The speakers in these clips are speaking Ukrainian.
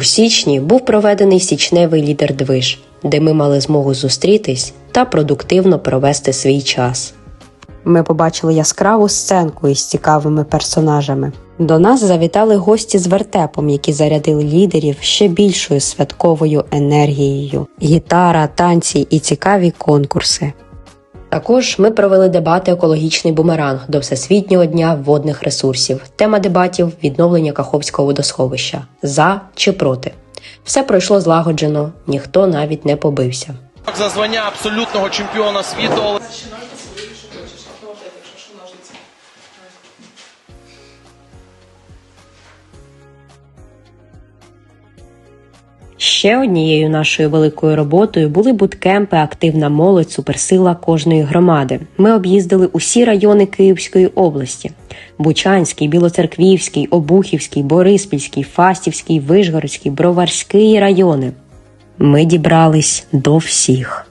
У січні був проведений січневий лідер движ, де ми мали змогу зустрітись та продуктивно провести свій час. Ми побачили яскраву сценку із цікавими персонажами. До нас завітали гості з вертепом, які зарядили лідерів ще більшою святковою енергією, гітара, танці і цікаві конкурси. Також ми провели дебати екологічний бумеранг до Всесвітнього дня водних ресурсів. Тема дебатів відновлення Каховського водосховища за чи проти. Все пройшло злагоджено, ніхто навіть не побився. За звання абсолютного чемпіона світу Ще однією нашою великою роботою були буткемпи Активна молодь суперсила кожної громади. Ми об'їздили усі райони Київської області: Бучанський, Білоцерквівський, Обухівський, Бориспільський, Фастівський, Вишгородський, Броварський райони. Ми дібрались до всіх.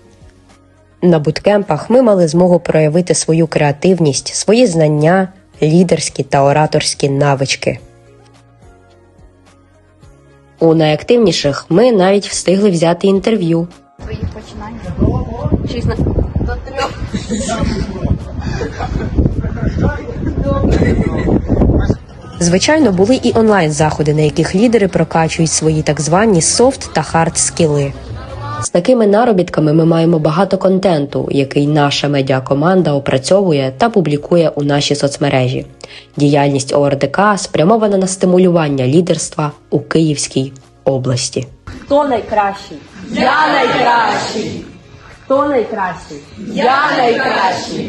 На буткемпах ми мали змогу проявити свою креативність, свої знання, лідерські та ораторські навички. У найактивніших ми навіть встигли взяти інтерв'ю. твоїх починань? Шість до трьох. Звичайно, були і онлайн заходи, на яких лідери прокачують свої так звані софт та хард скіли. З такими наробітками ми маємо багато контенту, який наша медіакоманда опрацьовує та публікує у наші соцмережі. Діяльність ОРДК спрямована на стимулювання лідерства у Київській області. Хто найкращий? Я найкращий. Хто найкращий? Я найкращий.